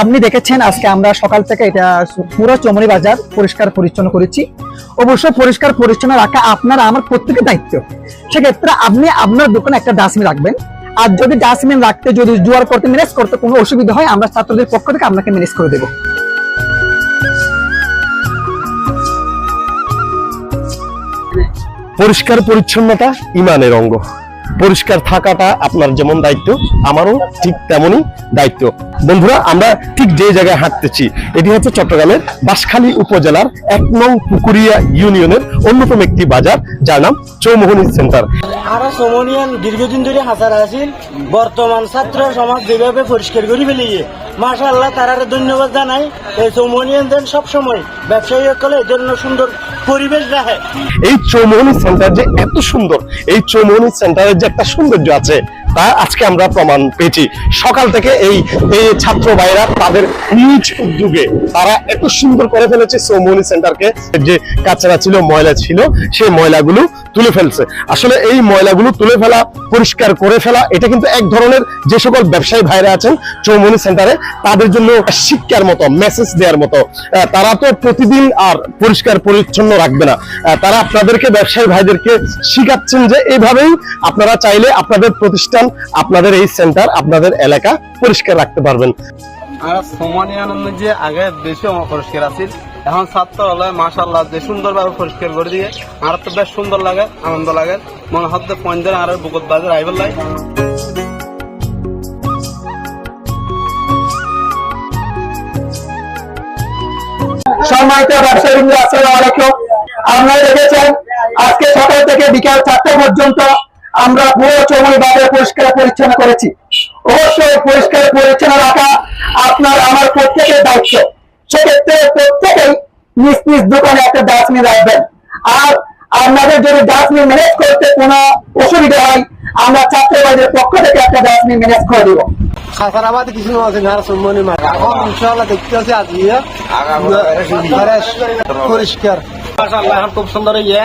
আপনি দেখেছেন আজকে আমরা সকাল থেকে এটা পুরো চমড়ি বাজার পরিষ্কার পরিচ্ছন্ন করেছি। অবশ্যই পরিষ্কার পরিচ্ছন্ন রাখা আপনার আমার প্রত্যেকের দায়িত্ব। সেক্ষেত্রে আপনি আপনার দোকানে একটা ডাস্টবিন রাখবেন। আর যদি ডাস্টবিন রাখতে, যদি জোয়ার করতে, ম্যানেজ করতে কোনো অসুবিধা হয়, আমরা ছাত্রদের পক্ষ থেকে আপনাকে ম্যানেজ করে দেবো। পরিষ্কার পরিচ্ছন্নতা ইমানের অঙ্গ। পরিষ্কার থাকাটা আপনার যেমন দায়িত্ব, আমারও ঠিক তেমনই দায়িত্ব। বন্ধুরা আমরা ঠিক যে জায়গায় হাঁটতেছি এটি হচ্ছে চট্টগ্রামের বাঁশখালী উপজেলার এক নং পুকুরিয়া ইউনিয়নের অন্যতম একটি বাজার যার নাম চৌমোহনী সেন্টার। আর সমনিয়ান দীর্ঘদিন ধরে হাজার বর্তমান ছাত্র সমাজ যেভাবে পরিষ্কার করে ফেলিয়ে মাসা আল্লাহ তারারে ধন্যবাদ জানাই। এই সবসময় ব্যবসায়ী সকলে এই জন্য সুন্দর পরিবেশ রাখে। এই চৌমোহনী সেন্টার যে এত সুন্দর এই চৌমোহনী সেন্টারের যে একটা সৌন্দর্য আছে তা আজকে আমরা প্রমাণ পেয়েছি। সকাল থেকে এই ছাত্র ভাইরা তাদের নিজ উদ্যোগে তারা এত সুন্দর করে ফেলেছে চৌমোহনী সেন্টারকে। যে কাঁচারা ছিল, ময়লা ছিল, সেই ময়লাগুলো তুলে ফেলছে। আসলে এই ময়লাগুলো তুলে ফেলা, পরিষ্কার করে ফেলা, এটা কিন্তু এক ধরনের যে সকল ব্যবসায়ী ভাইরা আছেন চৌমনি সেন্টারে, তাদের জন্য শিক্ষার মতো মেসেজ দেওয়ার মতো। তারা তো প্রতিদিন আর পরিষ্কার, পরিচ্ছন্ন রাখবে না। তারা আপনাদেরকে, ব্যবসায়ী ভাইদেরকে শিখাচ্ছেন যে এইভাবেই আপনারা চাইলে আপনাদের প্রতিষ্ঠান আপনাদের এই সেন্টার আপনাদের এলাকা পরিষ্কার রাখতে পারবেন। আর সমানি আনন্দ যে আগে বেশি পরিষ্কার আছিল এখন ছাত্র হলে মাসাল্লাহ যে সুন্দর ভাবে পরিষ্কার করে দিয়ে আর তো বেশ সুন্দর লাগে আনন্দ লাগে। মনে হতে পঞ্জের আর বুকত বাজার আইবার লাগে সম্মানিত ব্যবসায়ী আসসালামু আলাইকুম। আপনারা দেখেছেন আজকে সকাল থেকে বিকাল চারটা পর্যন্ত আমরা পুরো বাজার পরিষ্কার পরিচ্ছন্ন করেছি। অবশ্যই পরিষ্কার পরিচ্ছন্ন রাখা আপনার আমার প্রত্যেকের দায়িত্ব। সেক্ষেত্রে প্রত্যেকেই নিজ নিজ দোকানে একটা ডাস্টবিন রাখবেন। আর আপনাদের যদি ডাস্টবিন ম্যানেজ করতে কোনো অসুবিধা হয় আমরা ছাত্রবাদের পক্ষ থেকে একটা ডাস্টবিন ম্যানেজ করে দিব। খাসারাবাদ কিছু আছে না সম্মানী মাঠ এখন ইনশাআল্লাহ দেখতে আছে আজকে। পরিষ্কার। মাশাআল্লাহ খুব সুন্দর ইয়ে।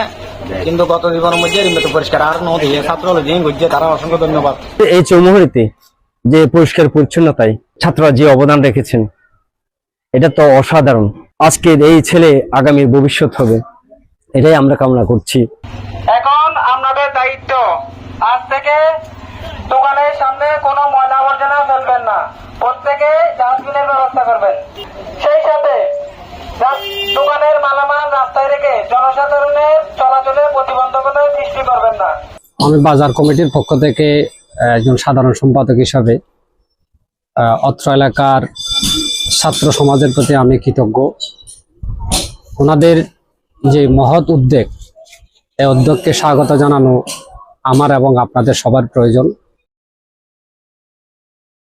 কিন্তু গত জীবনের মধ্যে এর মতো পরিষ্কার আর নদী ছাত্র যে ঘুরছে তারা অসংখ্য ধন্যবাদ। এই চৌমুহূর্তে যে পরিষ্কার পরিচ্ছন্নতায় ছাত্ররা যে অবদান রেখেছেন এটা তো অসাধারণ। আজকের এই ছেলে আগামী ভবিষ্যৎ হবে এটাই আমরা কামনা করছি। এখন আপনাদের দায়িত্ব। আজ থেকে দোকানের সামনে কোনো ময়লা আবর্জনা ফেলবেন না। প্রত্যেকে ডাস্টবিনের ব্যবস্থা করবেন। আমি বাজার কমিটির পক্ষ থেকে একজন সাধারণ সম্পাদক হিসাবে অত্র এলাকার ছাত্র সমাজের প্রতি আমি কৃতজ্ঞ। ওনাদের যে মহৎ উদ্যোগ এই উদ্যোগকে স্বাগত জানানো আমার এবং আপনাদের সবার প্রয়োজন।